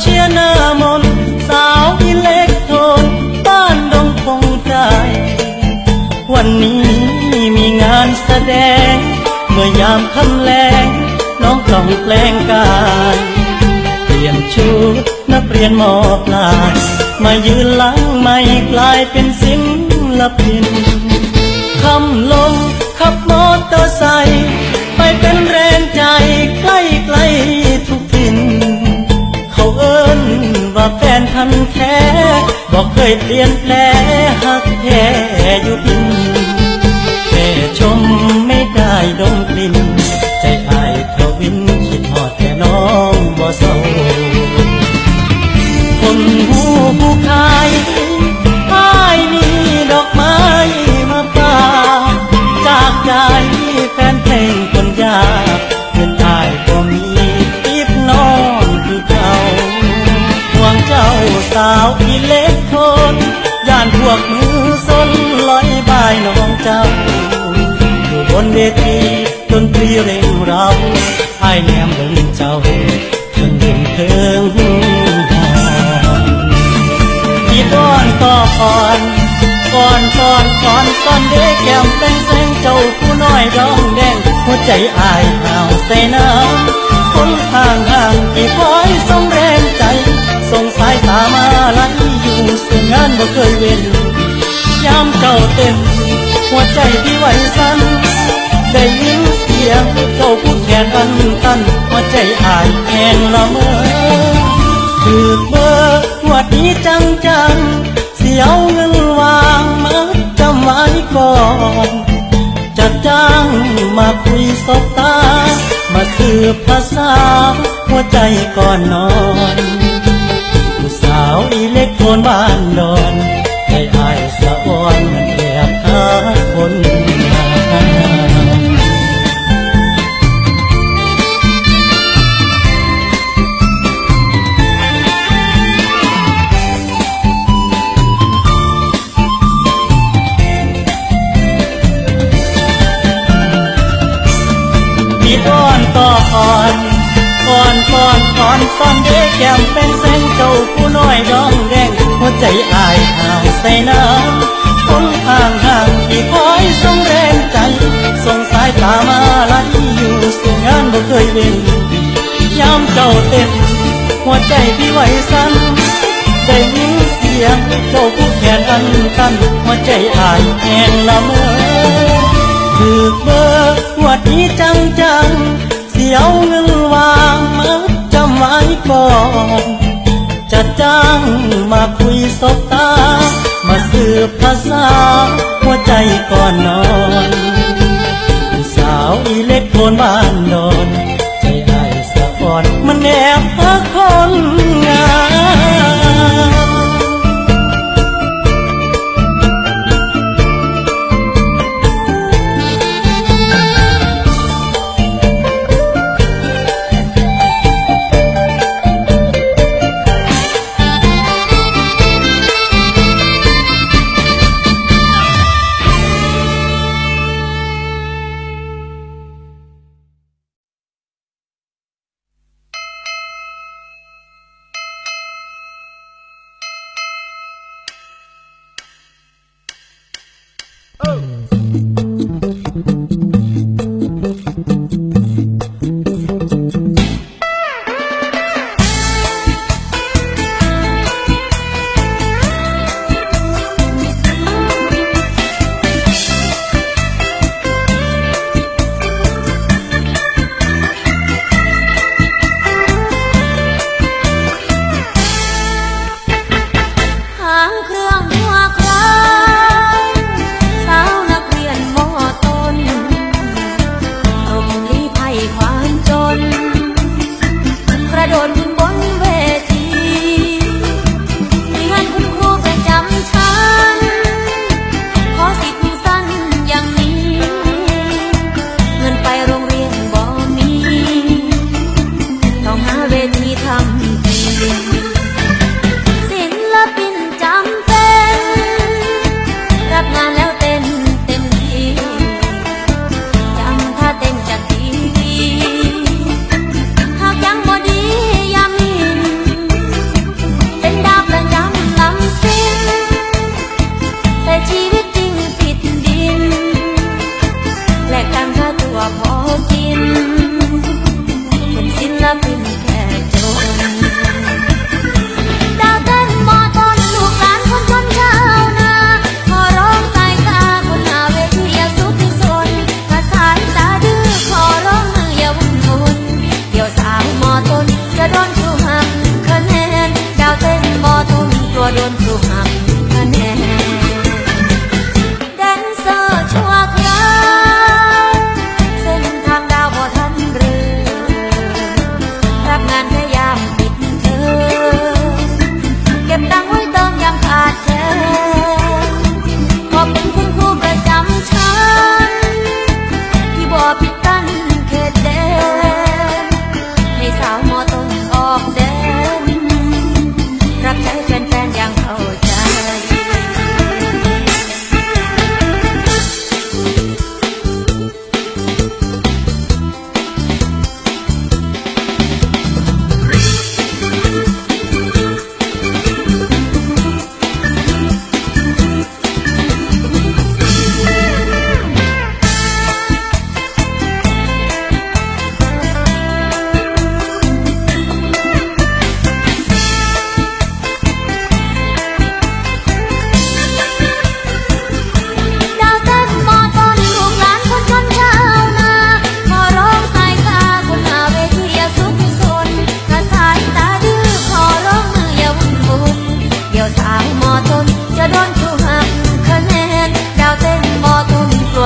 เชียร์น้ามนสาวอิเล็กโทรนบ้านดงคงใจ วันนี้มีงานแสดง เมื่อยามค่ำแลง น้องต้องแปลงกายเปลี่ยนชุดนักเรียนมอปลายมายืนหลังไม่กลายเป็นสิงละพินคำลงขับมอเตอร์ไซค์ ว่าแฟนทันแท้บอกเคยเปลี่ยนแปลหักแท้อยู่พินแค่ชมไม่ได้ดมกลิ่นใจอายทวินคิดหอดแค่น้องบ่เศร้าคนหูผู้ขาาวอีเล็กทนย่านพวกมือสนลอยบายน้องเจ้า อยู่บนเวทีดนตรีเร่งเราไอ้แนมเบิ่งเจ้าเทิงเห็นเทิงหอนที่ก้อนก็อ่อนก่อนก่อนก่อนก่อนเด็กแก้มเป็นแสงเจ้าผู้น้อยร้องแดงหัวใจอายหาวใส่น้ำคนข้างห่างที่คอยส่งแรงใจ งสายตามาไล่อยู่สู่งานบ่เคยเว้นยามเจ้าเต้นหัวใจที่ไหวสั่นได้ยินเสียงเจ้าพูดแขนอันตันหัวใจอายแหงละเมอถือเบอร์หัวดนี้จังจังเสียวเงินวางมาจำไว้ก่อนจะจ้างมาคุยสบตา มาสืบภาษาหัวใจก่อนนอน อีเล็กโทนบ้านดอนให้อายสะอ่อนมันแอบหาคนมาพี่อ้อนต่ออ่อน อ่อนก่อนก่อนซ่อนเด็กแก้มเป็นแสงเจ้าผู้น้อยดองแดงหัวใจอายหาวใส่น้ำคนห่างห่างที่คอยส่งแรงใจส่งสายตามาไล่อยู่สู่งานบ่เคยเว้นยามเจ้าเต้นหัวใจพี่ไหวสั่นได้ยินเสียงเจ้าผู้แขนอันกันหัวใจอายแห้งละเมอถือเบอร์หวัดนี้จังจังเสียว ก่อน จะจ้างมาคุยสบตา มาสืบภาษา หัวใจก่อนนอน สาวอีเล็กโทนบ้าน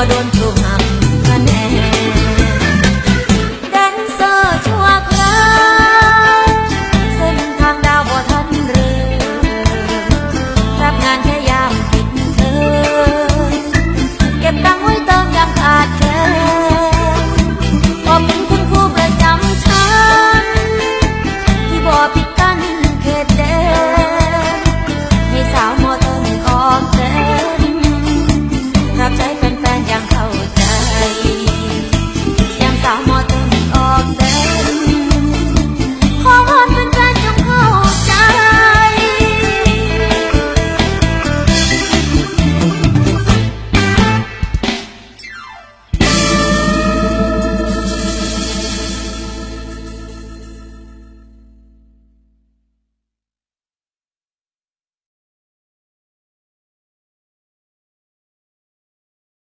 sábado